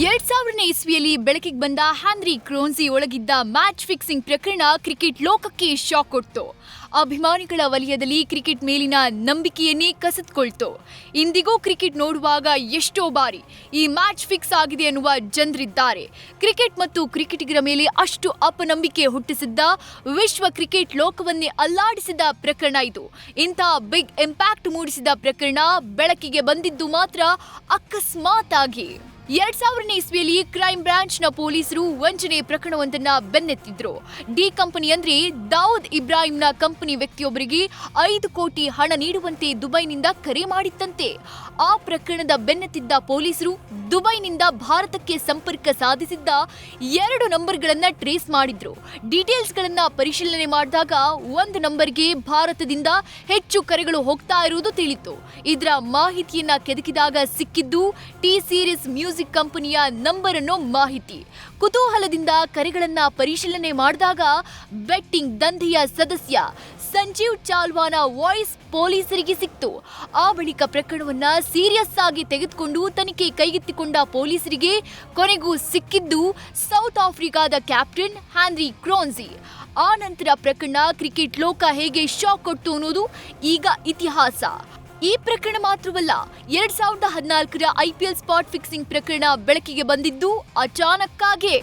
ಎರಡ್ ಸಾವಿರನೇ ಇಸ್ವಿಯಲ್ಲಿ ಬೆಳಕಿಗೆ ಬಂದ ಹ್ಯಾನ್ರಿ ಕ್ರೋನ್ಸಿ ಒಳಗಿದ್ದ ಮ್ಯಾಚ್ ಫಿಕ್ಸಿಂಗ್ ಪ್ರಕರಣ ಕ್ರಿಕೆಟ್ ಲೋಕಕ್ಕೆ ಶಾಕ್ ಕೊಡ್ತು. ಅಭಿಮಾನಿಗಳ ವಲಯದಲ್ಲಿ ಕ್ರಿಕೆಟ್ ಮೇಲಿನ ನಂಬಿಕೆಯನ್ನೇ ಕಸಿದುಕೊಳ್ತು. ಇಂದಿಗೂ ಕ್ರಿಕೆಟ್ ನೋಡುವಾಗ ಎಷ್ಟೋ ಬಾರಿ ಈ ಮ್ಯಾಚ್ ಫಿಕ್ಸ್ ಆಗಿದೆ ಅನ್ನುವ ಜನರಿದ್ದಾರೆ. ಕ್ರಿಕೆಟ್ ಮತ್ತು ಕ್ರಿಕೆಟಿಗರ ಮೇಲೆ ಅಷ್ಟು ಅಪನಂಬಿಕೆ ಹುಟ್ಟಿಸಿದ್ದ ವಿಶ್ವ ಕ್ರಿಕೆಟ್ ಲೋಕವನ್ನೇ ಅಲ್ಲಾಡಿಸಿದ ಪ್ರಕರಣ ಇದು. ಇಂಥ ಬಿಗ್ ಇಂಪ್ಯಾಕ್ಟ್ ಮೂಡಿಸಿದ ಪ್ರಕರಣ ಬೆಳಕಿಗೆ ಬಂದಿದ್ದು ಮಾತ್ರ ಅಕಸ್ಮಾತ್ ಆಗಿ ಎರಡ್ ಸಾವಿರನೇ ಇಸ್ವಿಯಲ್ಲಿ ಕ್ರೈಮ್ನ ಪೊಲೀಸರು ವಂಚನೆ ಪ್ರಕರಣವೊಂದನ್ನ ಬೆನ್ನೆತ್ತಿದ್ರು. ಡಿ ಕಂಪನಿ ಅಂದ್ರೆ ದಾವೂದ್ ಇಬ್ರಾಹಿಂನ ಕಂಪನಿ ವ್ಯಕ್ತಿಯೊಬ್ಬರಿಗೆ ಐದು ಕೋಟಿ ಹಣ ನೀಡುವಂತೆ ದುಬೈನಿಂದ ಕರೆ ಮಾಡಿತ್ತಂತೆ. ಆ ಪ್ರಕರಣದ ಬೆನ್ನತ್ತಿದ್ದ ಪೊಲೀಸರು ದುಬೈನಿಂದ ಭಾರತಕ್ಕೆ ಸಂಪರ್ಕ ಸಾಧಿಸಿದ್ದ ಎರಡು ನಂಬರ್ಗಳನ್ನ ಟ್ರೇಸ್ ಮಾಡಿದ್ರು. ಡೀಟೇಲ್ಸ್ ಗಳನ್ನ ಪರಿಶೀಲನೆ ಮಾಡಿದಾಗ ಒಂದು ನಂಬರ್ಗೆ ಭಾರತದಿಂದ ಹೆಚ್ಚು ಕರೆಗಳು ಹೋಗ್ತಾ ಇರುವುದು ತಿಳಿತು ಇದರ ಮಾಹಿತಿಯನ್ನ ಕೆದಕಿದಾಗ ಸಿಕ್ಕಿದ್ದು ಟಿ ಸೀರೀಸ್ ಮ್ಯೂಸಿಕ್ ಕಂಪನಿಯ ನಂಬರ್ ಅನ್ನೋ ಮಾಹಿತಿ. ಕುತೂಹಲದಿಂದ ಕರೆಗಳನ್ನ ಪರಿಶೀಲನೆ ಮಾಡಿದಾಗ ಬೆಟ್ಟಿಂಗ್ ದಂಧೆಯ ಸದಸ್ಯ ಸಂಜೀವ್ ಚಾಲ್ವಾನ ವಾಯ್ಸ್ ಪೊಲೀಸರಿಗೆ ಸಿಕ್ತು. ಆ ಬಳಿಕ ಪ್ರಕರಣವನ್ನ ಸೀರಿಯಸ್ ಆಗಿ ತೆಗೆದುಕೊಂಡು ತನಿಖೆ ಕೈಗೆತ್ತಿಕೊಂಡ ಪೊಲೀಸರಿಗೆ ಕೊನೆಗೂ ಸಿಕ್ಕಿದ್ದು ಸೌತ್ ಆಫ್ರಿಕಾದ ಕ್ಯಾಪ್ಟನ್ ಹ್ಯಾನ್ರಿ ಕ್ರೋನ್ಸಿ. ಆ ನಂತರ ಪ್ರಕರಣ ಕ್ರಿಕೆಟ್ ಲೋಕ ಹೇಗೆ ಶಾಕ್ ಕೊಟ್ಟು ಅನ್ನೋದು ಈಗ ಇತಿಹಾಸ. ಈ ಪ್ರಕರಣ ಮಾತ್ರವಲ್ಲ ಎರಡ್ ಸಾವಿರದ ಹದಿನಾಲ್ಕರ ಐಪಿಎಲ್ ಸ್ಪಾಟ್ ಫಿಕ್ಸಿಂಗ್ ಪ್ರಕರಣ ಬೆಳಕಿಗೆ ಬಂದಿದ್ದು ಅಚಾನಕ್ಕಾಗೇ.